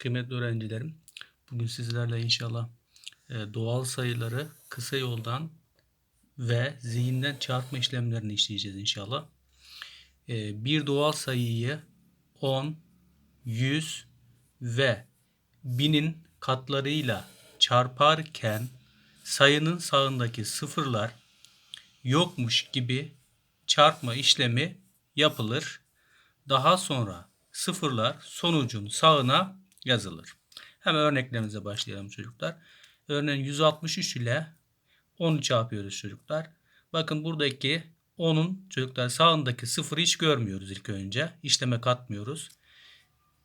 Kıymetli öğrencilerim, bugün sizlerle inşallah e, doğal sayıları kısa yoldan ve zihinden çarpma işlemlerini işleyeceğiz inşallah. E, Bir doğal sayıyı 10, 100 ve 1000'in katlarıyla çarparken sayının sağındaki sıfırlar yokmuş gibi çarpma işlemi yapılır. Daha sonra sıfırlar sonucun sağına yazılır. Hemen örneklerimize başlayalım çocuklar. Örneğin 163 ile 10'u çarpıyoruz çocuklar. Bakın buradaki 10'un çocuklar sağındaki sıfırı hiç görmüyoruz ilk önce. İşleme katmıyoruz.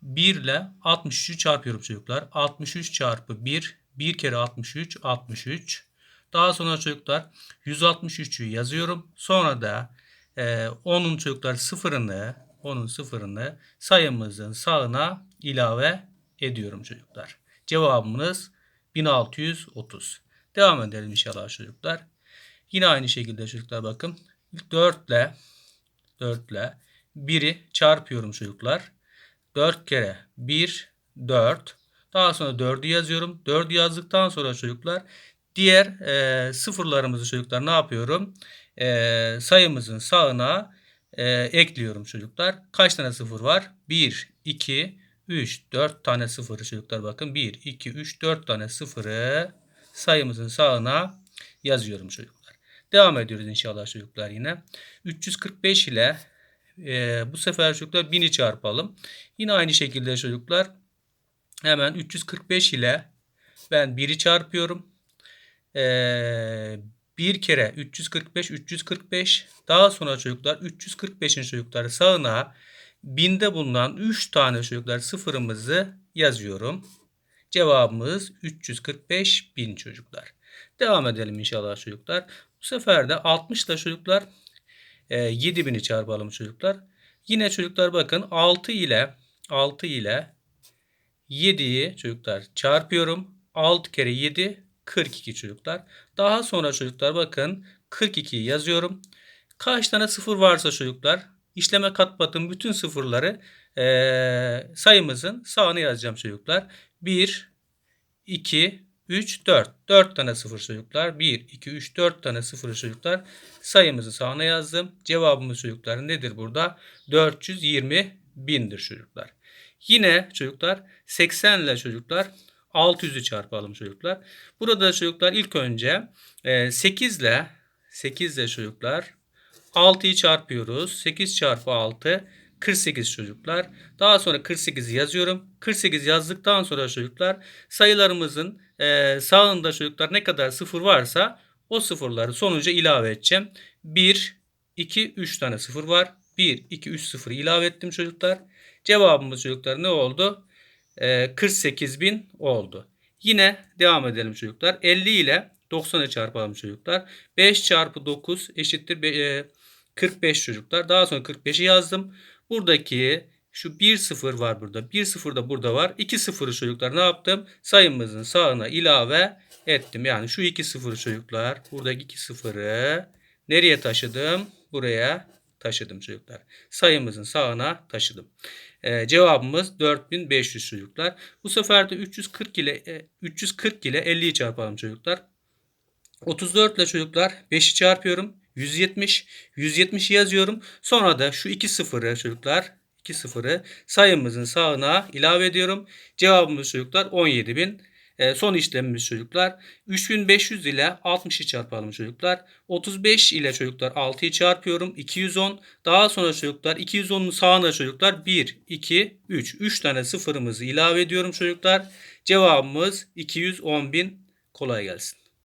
1 ile 63'ü çarpıyorum çocuklar. 63 çarpı 1. 1 kere 63 63. Daha sonra çocuklar 163'ü yazıyorum. Sonra da e, 10'un çocuklar sıfırını 10'un sıfırını sayımızın sağına ilave ediyorum çocuklar. Cevabımız 1630. Devam edelim inşallah çocuklar. Yine aynı şekilde çocuklar bakın. 4 ile 4 ile 1'i çarpıyorum çocuklar. 4 kere 1 4. Daha sonra 4'ü yazıyorum. 4'ü yazdıktan sonra çocuklar diğer e, sıfırlarımızı çocuklar ne yapıyorum? E, sayımızın sağına e, ekliyorum çocuklar. Kaç tane sıfır var? 1, 2, 3, 4 tane sıfırı çocuklar bakın. 1, 2, 3, 4 tane sıfırı sayımızın sağına yazıyorum çocuklar. Devam ediyoruz inşallah çocuklar yine. 345 ile e, bu sefer çocuklar 1000'i çarpalım. Yine aynı şekilde çocuklar hemen 345 ile ben 1'i çarpıyorum. Ee, bir kere 345 345 daha sonra çocuklar 345'in çocukları sağına binde bulunan 3 tane çocuklar sıfırımızı yazıyorum. Cevabımız 345 bin çocuklar. Devam edelim inşallah çocuklar. Bu sefer de 60 ile çocuklar e, 7000'i çarpalım çocuklar. Yine çocuklar bakın 6 ile 6 ile 7'yi çocuklar çarpıyorum. 6 kere 7 42 çocuklar. Daha sonra çocuklar bakın 42 yazıyorum. Kaç tane sıfır varsa çocuklar işleme katmadığım bütün sıfırları e, sayımızın sağına yazacağım çocuklar. 1, 2, 3, 4. 4 tane sıfır çocuklar. 1, 2, 3, 4 tane sıfır çocuklar. Sayımızı sağına yazdım. Cevabımız çocuklar nedir burada? 420 bindir çocuklar. Yine çocuklar 80 ile çocuklar 600'ü çarpalım çocuklar. Burada çocuklar ilk önce 8 ile 8 ile çocuklar 6'yı çarpıyoruz. 8 çarpı 6 48 çocuklar. Daha sonra 48'i yazıyorum. 48 yazdıktan sonra çocuklar sayılarımızın e, sağında çocuklar ne kadar sıfır varsa o sıfırları sonuca ilave edeceğim. 1, 2, 3 tane sıfır var. 1, 2, 3 sıfır ilave ettim çocuklar. Cevabımız çocuklar ne oldu? 48 bin oldu. Yine devam edelim çocuklar. 50 ile 90'ı çarpalım çocuklar. 5 çarpı 9 eşittir 45 çocuklar. Daha sonra 45'i yazdım. Buradaki şu 1 sıfır var burada. 1 sıfır da burada var. 2 sıfırı çocuklar ne yaptım? Sayımızın sağına ilave ettim. Yani şu 2 sıfırı çocuklar. Buradaki 2 sıfırı nereye taşıdım? Buraya taşıdım çocuklar. Sayımızın sağına taşıdım. Ee, cevabımız 4500 çocuklar. Bu sefer de 340 ile e, 340 ile 50'yi çarpalım çocuklar. 34 ile çocuklar 5'i çarpıyorum. 170. 170'i yazıyorum. Sonra da şu 2 sıfırı çocuklar 2 sıfırı sayımızın sağına ilave ediyorum. Cevabımız çocuklar 17.000. E, son işlemimiz çocuklar. 3500 ile 60'ı çarpalım çocuklar. 35 ile çocuklar 6'yı çarpıyorum. 210. Daha sonra çocuklar 210'un sağına çocuklar 1, 2, 3. 3 tane sıfırımızı ilave ediyorum çocuklar. Cevabımız 210.000. Kolay gelsin.